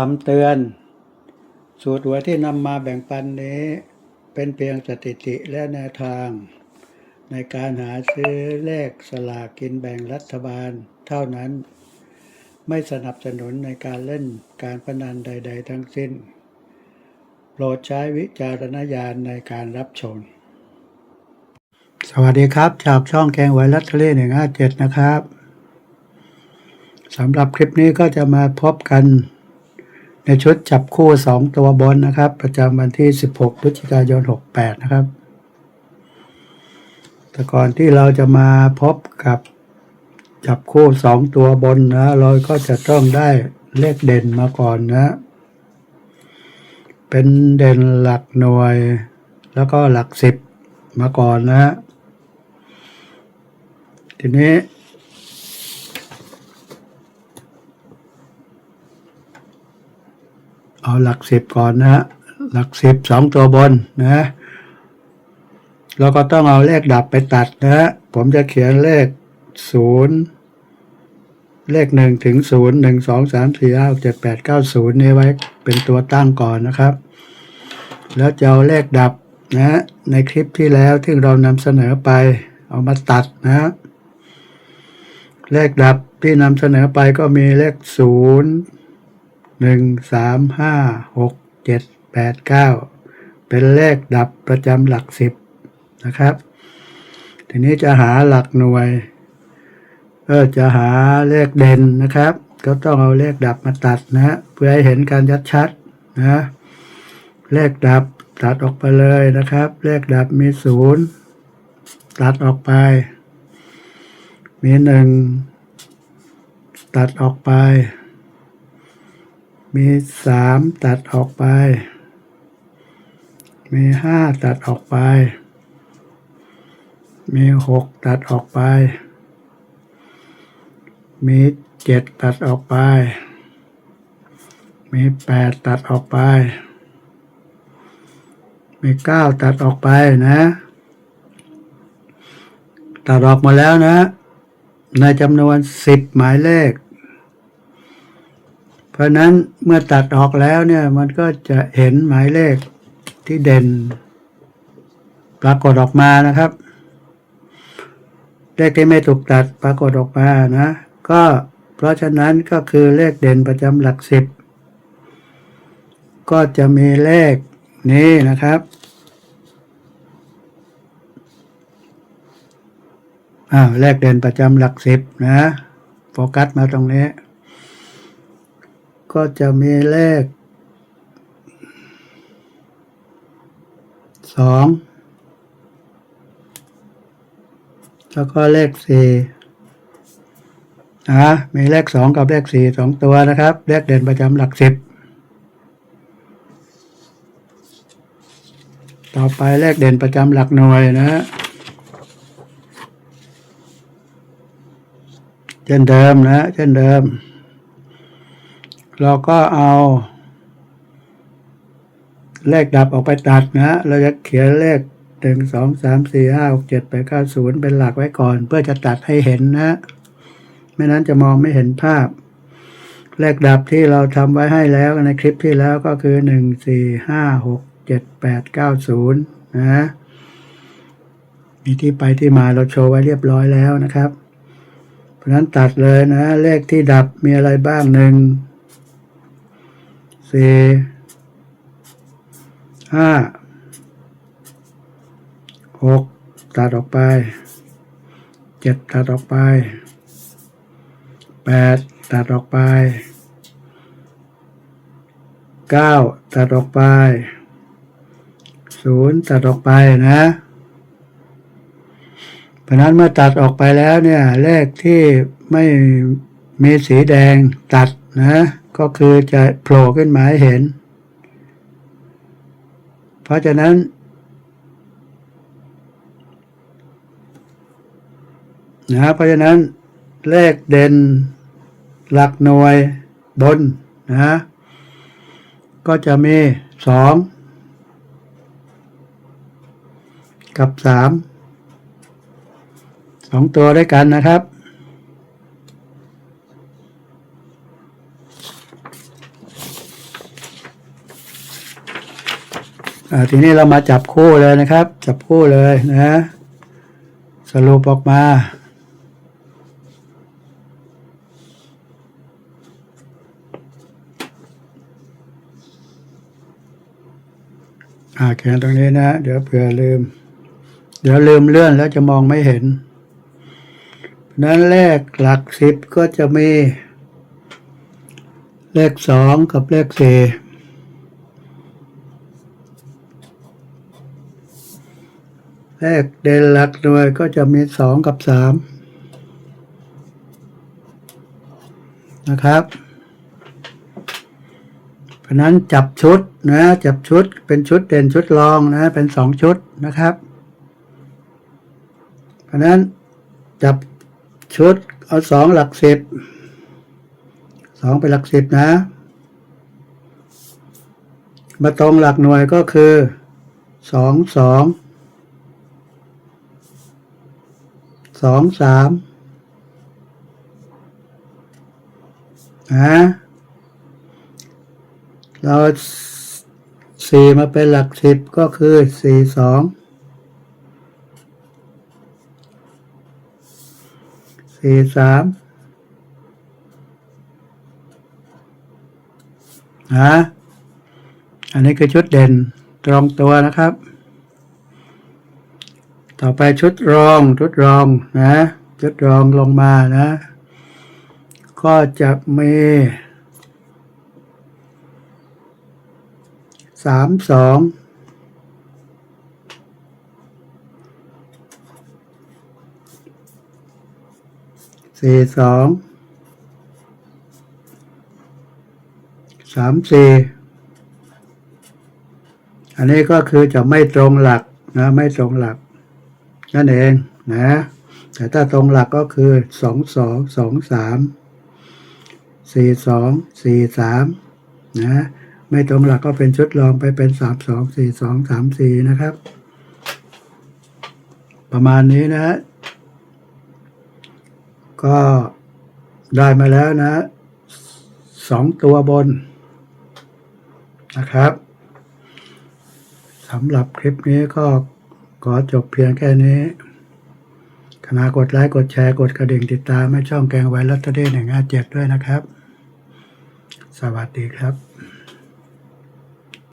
คำเตือน สูตรหัวที่นำมาแบ่งปันนี้ เป็นเพียงสถิติและแนวทาง ในการหาซื้อเลขสลากกินแบ่งรัฐบาลเท่านั้น ไม่สนับสนุนในการเล่นการพนันใด ๆ ทั้งสิ้น โปรดใช้วิจารณญาณในการรับชม สวัสดีครับ จากช่องแกงไวรัสทะเลหนึ่งห้าเจ็ดนะครับสำหรับคลิปนี้ก็จะมาพบกัน ในชุดจับคู่ 2 ตัวบนนะครับ ประจำวันที่ 16พฤศจิกายน 68 นะครับ แต่ก่อนที่เราจะมาพบกับจับคู่ 2 ตัวบนนะ เราก็จะต้องได้เลขเด่นมาก่อนนะ เป็นเด่นหลักหน่วย แล้วก็หลักสิบมาก่อนนะ ทีนี้ เอาหลักสิบก่อนนะฮะหลักสิบสองตัวบนนะเราก็ต้องเอาเลขดับไปตัดนะ ผมจะเขียนเลขศูนย์เลขหนึ่งถึงศูนย์หนึ่งสองสามสี่ห้าเจ็ดแปดเก้าศูนย์นี้ไว้เป็นตัวตั้งก่อนนะครับ แล้วจะเอาเลขดับนะในคลิปที่แล้วที่เรานำเสนอไป เอามาตัดนะเลขดับที่นำเสนอไปก็มีเลขศูนย์ หนึ่งสามห้าหกเจ็ดแปดเก้าเป็นเลขดับประจำหลักสิบนะครับ ทีนี้จะหาหลักหน่วยเออจะหาเลขเด่นนะครับ ก็ต้องเอาเลขดับมาตัดนะ เพื่อให้เห็นการชัดๆนะเลขดับตัดออกไปเลยนะครับ เลขดับมีศูนย์ตัดออกไป มีหนึ่งตัดออกไป มีสามตัดออกไป มีห้าตัดออกไป มีหกตัดออกไป มีเจ็ดตัดออกไป มีแปดตัดออกไป มีเก้าตัดออกไปนะ ตัดออกมาแล้วนะ ในจำนวนสิบหมายเลข เพราะนั้นเมื่อตัดออกแล้วเนี่ยมันก็จะเห็นหมายเลขที่เด่น ปรากฏออกมานะครับ เลขที่ไม่ถูกตัดปรากฏออกมานะ ก็เพราะฉะนั้นก็คือเลขเด่นประจำหลักสิบก็จะมีเลขนี้นะครับอ้าวเลขเด่นประจำหลักสิบนะ โฟกัสมาตรงนี้ ก็จะมีเลขสองแล้วก็เลขสี่นะมีเลขสองกับเลขสี่สองตัวนะครับ เลขเด่นประจำหลักสิบ ต่อไปเลขเด่นประจำหลักหน่วยนะฮะเช่นเดิมนะเช่นเดิม เราก็เอาเลขดับออกไปตัดนะเราจะเขียนเลขหนึ่งสองสามสี่ห้าหกเจ็ดแปดเก้าศูนย์เป็นหลักไว้ก่อน เพื่อจะตัดให้เห็นนะ ไม่นั้นจะมองไม่เห็นภาพ เลขดับที่เราทำไว้ให้แล้วในคลิปที่แล้วก็คือหนึ่งสี่ห้าหกเจ็ดแปดเก้าศูนย์นะมีที่ไปที่มาเราโชว์ไว้เรียบร้อยแล้วนะครับ เพราะฉะนั้นตัดเลยนะ เลขที่ดับมีอะไรบ้างหนึ่ง สี่ห้าหกตัดออกไปเจ็ดตัดออกไปแปดตัดออกไปเก้าตัดออกไปศูนย์ตัดออกไปนะเพราะนั้นเมื่อตัดออกไปแล้วเนี่ย เลขที่ไม่มีสีแดงตัดนะ ก็คือจะโผล่ขึ้นมาให้เห็น เพราะฉะนั้น นะเพราะฉะนั้นเลขเด่นหลักหน่วยบนนะก็จะมีสองกับสามสองตัวด้วยกันนะครับ ค อ่า ทีนี้เรามาจับคู่เลยนะครับ จับคู่เลยนะ สรุปออกมาอ่าเขียนตรงนี้นะ เดี๋ยวเผื่อลืม เดี๋ยวลืมเลื่อนแล้วจะมองไม่เห็น นั้นเลขหลักสิบก็จะมี เลขสองกับเลขสี่ เลขเด่นหลักหน่วยก็จะมีสองกับสามนะครับ เพราะนั้นจับชุดนะจับชุดเป็นชุดเด่นชุดรองนะเป็นสองชุดนะครับ เพราะนั้นจับชุดเอาสองหลักสิบสองเป็นหลักสิบนะ มาตรงหลักหน่วยก็คือสองสองส องสามนะเราสี่มาเป็นหลักสิบก็คือสี่สองสี่สามนะอันนี้คือชุดเด่นตรงตัวนะครับ ต่อไปชุดรองชุดรองนะชุดรองลงมานะ ก็จะมีสามสองสี่สองสามสี่อันนี้ก็คือจะไม่ตรงหลักนะไม่ตรงหลัก นั่นเองนะแต่ถ้าตรงหลักก็คือสองสองสองสามสี่สองสี่สามนะไม่ตรงหลักก็เป็นชุดรองไปเป็นสามสองสี่สองสามสี่นะครับ ประมาณนี้นะฮะก็ได้มาแล้วนะสองตัวบนนะครับสำหรับคลิปนี้ก็ ขอจบเพียงแค่นี้ขณะกดไลค์กดแชร์กดกระดิ่งติดตามให้ช่องแกงไว้รัตเดย์หนึ่งห้าเจ็ดด้วยนะครับ สวัสดีครับ